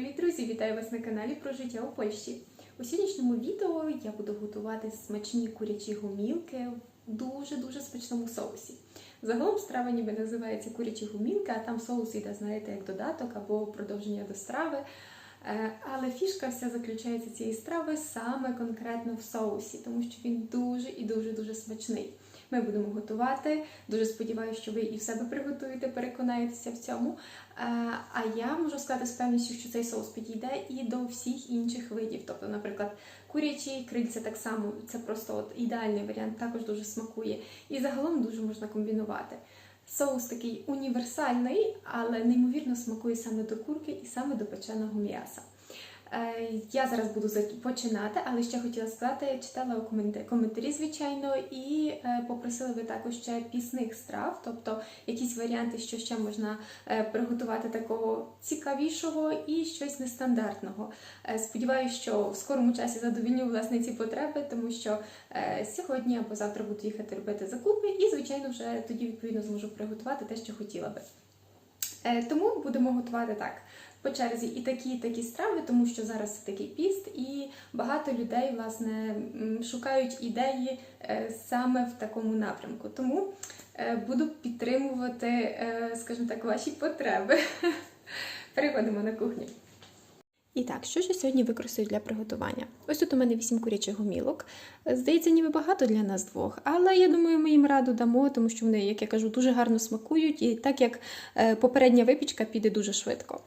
Привіт, друзі! Вітаю вас на каналі про життя у Польщі. У сьогоднішньому відео я буду готувати смачні курячі гумілки в дуже-дуже смачному соусі. Загалом страва ніби називається курячі гумілки, а там соус іде, знаєте, як додаток або продовження до страви. Е, Але фішка вся заключається цієї страви саме конкретно в соусі, тому що він дуже і дуже дуже смачний. Ми будемо готувати. Дуже сподіваюся, що ви і в себе приготуєте, переконаєтеся в цьому. Е, А я можу сказати з певністю, що цей соус підійде і до всіх інших видів. Тобто, наприклад, курячі крильця так само це просто от ідеальний варіант, також дуже смакує. І загалом дуже можна комбінувати. Соус такий універсальний, але неймовірно смакує саме до курки і саме до печеного м'яса. Е, Я зараз буду починати, але ще хотіла сказати, читала коментарі, звичайно, і е, попросили ви також ще пісних страв, тобто якісь варіанти, що ще можна е, приготувати такого цікавішого і щось нестандартного. Сподіваюся, що в скорому часі задовільню власне ці потреби, тому що сьогодні або завтра буду їхати робити закупи, і звичайно вже тоді відповідно зможу приготувати те, що хотіла би. Тому будемо готувати так. По черзі і такі, і такі страви, тому що зараз такий піст, і багато людей власне шукають ідеї е, саме в такому напрямку. Тому е, буду підтримувати, е, скажімо так, ваші потреби. Переходимо на кухню. І так, що ж я сьогодні використаю для приготування? Ось тут у мене 8 курячих гомілок. Здається, ніби багато для нас двох, але я думаю, ми їм раду дамо, тому що вони, як я кажу, дуже гарно смакують, і так як е, попередня випічка піде дуже швидко.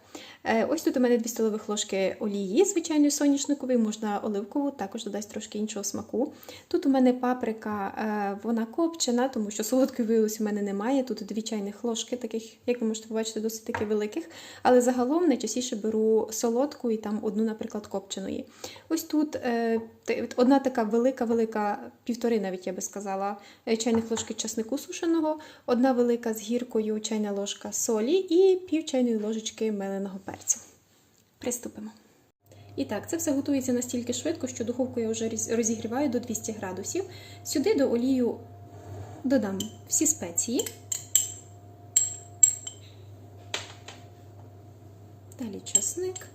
Е, Ось тут у мене 2 столових ложки олії, звичайної соняшникової, можна оливкову, також додасть трошки іншого смаку. Тут у мене паприка, е, вона копчена, тому що солодкої виявилось у мене немає. Тут 2 чайних ложки, таких, як ви можете побачити, досить таки великих. Але загалом найчастіше беру солодку і там одну, наприклад, копченої. Ось тут е, одна така велика-велика, півтори навіть я би сказала, е, чайних ложки часнику сушеного, одна велика з гіркою чайна ложка солі і пів чайної ложечки меленого перцю. Приступимо. І так, це все готується настільки швидко, що духовку я вже розігріваю до 200 градусів. Сюди до олію додам всі спеції. Далі часник,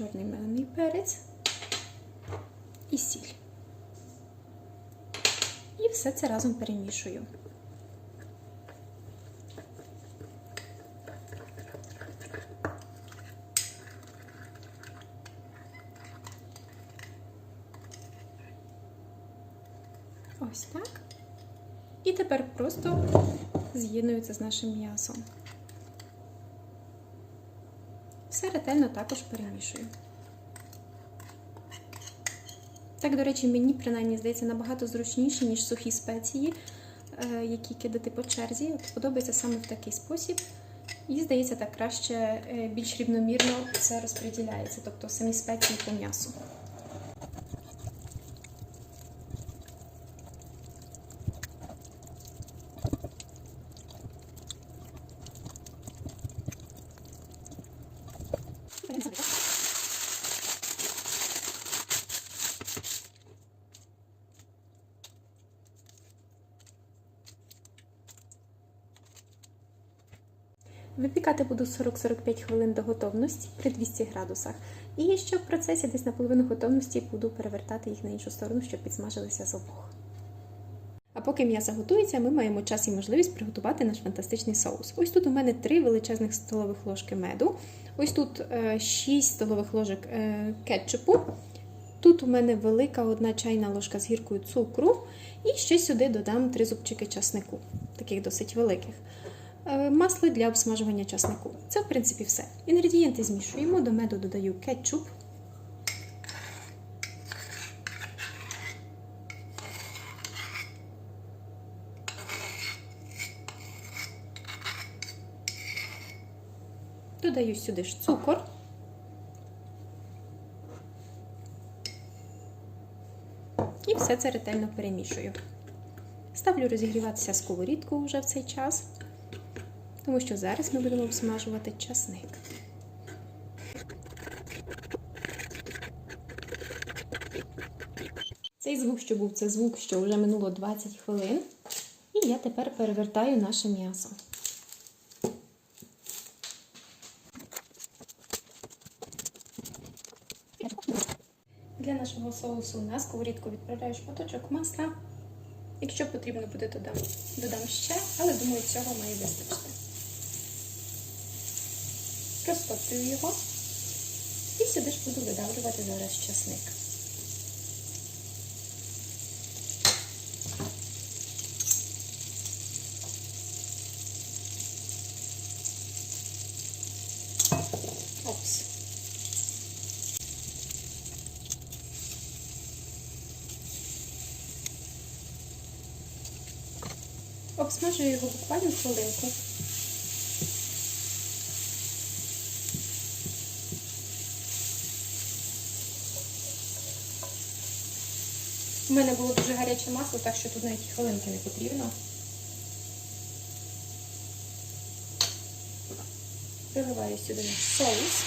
чорний мелений перець і сіль. І все це разом перемішую. Ось так. І тепер просто з'єднується з нашим м'ясом. Все ретельно також перемішую. Так, до речі, мені принаймні здається набагато зручніше, ніж сухі спеції, е, які кидати по черзі. От подобається саме в такий спосіб. І, здається, так краще, е, більш рівномірно все розподіляється, тобто самі спеції по м'ясу. Випікати буду 40-45 хвилин до готовності при 200 градусах. І ще в процесі десь на половину готовності буду перевертати їх на іншу сторону, щоб підсмажилися з обох. А поки м'ясо готується, ми маємо час і можливість приготувати наш фантастичний соус. Ось тут у мене 3 величезних столових ложки меду, ось тут 6 столових ложок е, кетчупу. Тут у мене велика одна чайна ложка з гіркою цукру, і ще сюди додам 3 зубчики часнику, таких досить великих. Е, Масло для обсмажування часнику. Це, в принципі, все. Інгредієнти змішуємо, до меду додаю кетчуп. Додаю сюди ж цукор. І все це ретельно перемішую. Ставлю розігріватися сковорідку вже в цей час, тому що зараз ми будемо обсмажувати часник. Цей звук, що був, це звук, що вже минуло 20 хвилин. І я тепер перевертаю наше м'ясо. Для нашого соусу на сковорідку відправляю шматочок масла. Якщо потрібно буде, додам, додам ще, але думаю, цього має вистачити. Розтоплюю його і сюди ж буду видавлювати зараз часник. Опс. Обсмажую його буквально хвилинку. У мене було дуже гаряче масло, так що тут навіть хвилинки не потрібно. Приливаю сюди наш соус.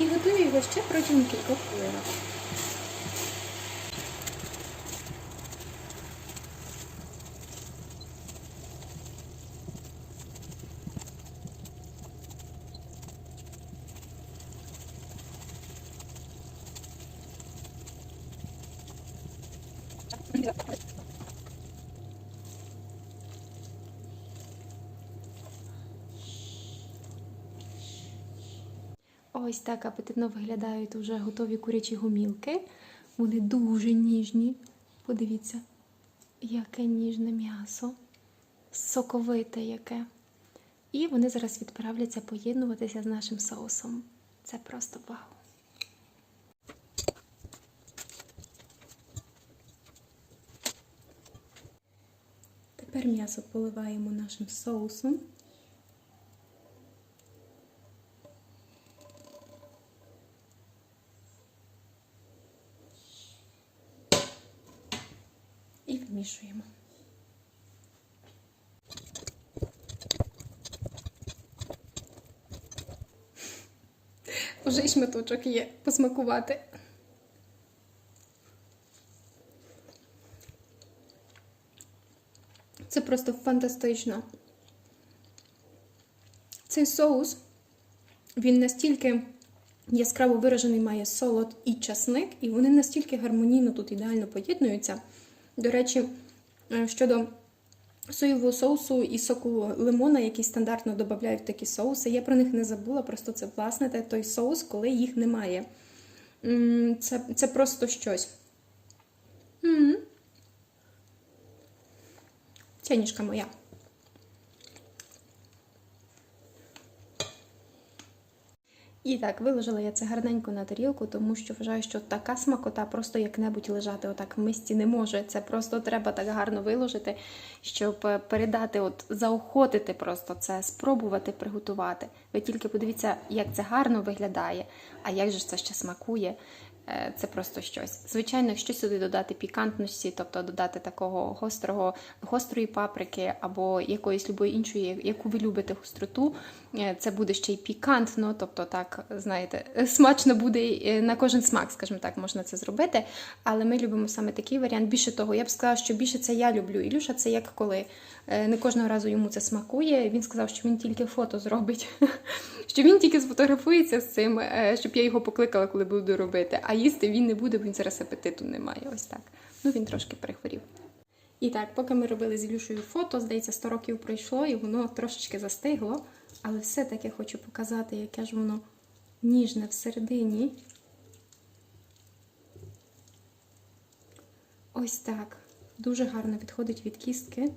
І готую його ще протягом кількох хвилинок. Ось так апетитно виглядають вже готові курячі гумілки. Вони дуже ніжні. Подивіться, яке ніжне м'ясо, соковите яке. І вони зараз відправляться поєднуватися з нашим соусом. Це просто вау! Тепер м'ясо поливаємо нашим соусом. І. Уже й шматочок є посмакувати. Це просто фантастично. Цей соус, він настільки яскраво виражений має солод і часник, і вони настільки гармонійно тут ідеально поєднуються. До речі, е, щодо соєвого соусу і соку лимона, який стандартно додають в такі соуси, я про них не забула, просто це власне той соус, коли їх немає. Це, це просто щось. М моя. І так, виложила я це гарненько на тарілку, тому що вважаю, що така смакота просто як-небудь лежати отак в мисці не може. Це просто треба так гарно виложити, щоб передати, от заохотити просто це, спробувати приготувати. Ви тільки подивіться, як це гарно виглядає, а як же це ще смакує. Е, Це просто щось. Звичайно, якщо сюди додати пікантності, тобто додати такого гострого, гострої паприки або якоїсь любої іншої, яку ви любите гостроту, е, це буде ще й пікантно, тобто так, знаєте, смачно буде е, на кожен смак, скажімо так, можна це зробити. Але ми любимо саме такий варіант. Більше того, я б сказала, що більше це я люблю. Ілюша це як коли. Не кожного разу йому це смакує. Він сказав, що він тільки фото зробить, що він тільки сфотографується з цим, щоб я його покликала, коли буду робити. А їсти він не буде, бо він зараз апетиту немає. Ось так. Ну він трошки перехворів. І так, поки ми робили з Ілюшею фото, здається, 100 років пройшло, і воно трошечки застигло. Але все-таки хочу показати, яке ж воно ніжне всередині. Ось так. Дуже гарно відходить від кістки.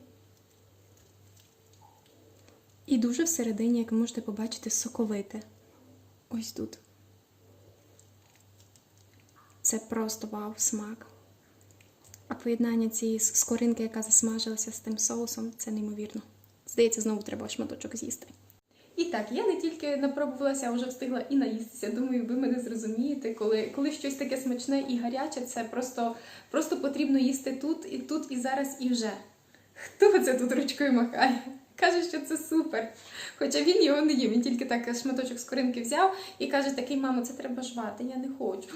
І дуже всередині, як ви можете побачити, соковите. Ось тут. Це просто вау смак. А поєднання цієї скоринки, яка засмажилася з тим соусом, це неймовірно. Здається, знову треба шматочок з'їсти. І так, я не тільки напробувалася, а вже встигла і наїстися. Думаю, ви мене зрозумієте, коли коли щось таке смачне і гаряче, це просто просто потрібно їсти тут, і тут, і зараз, і вже. Хто це тут ручкою махає? Каже, що це супер. Хоча він його не їв, він тільки так шматочок скоринки взяв і каже: такий, мамо, це треба жвати, я не хочу.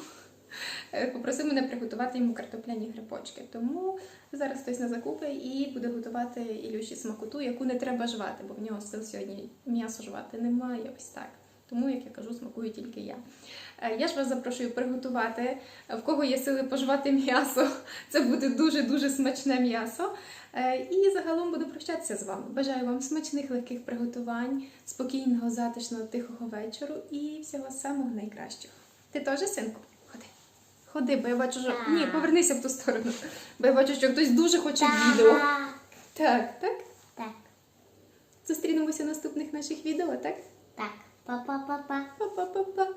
Е, попросив мене приготувати йому картопляні грибочки. Тому зараз хтось на закупи і буде готувати Ілюші смакоту, яку не треба жвати, бо в нього сил сьогодні м'ясо жвати немає. Ось так. Тому, як я кажу, смакую тільки я. Е, Я ж вас запрошую приготувати. В кого є сили пожвати м'ясо, це буде дуже-дуже смачне м'ясо. Е, І загалом буду прощатися з вами. Бажаю вам смачних легких приготувань, спокійного, затишного, тихого вечору і всього самого найкращого. Ти теж, синку? Ходи. Бо я бачу, що. Так. Ні, повернися в ту сторону. Бо я бачу, що хтось дуже хоче відео. Так. Так, так. Так. Зустрінемося в наступних наших відео, так? Так. Па-па-па-па. Па-па-па-па.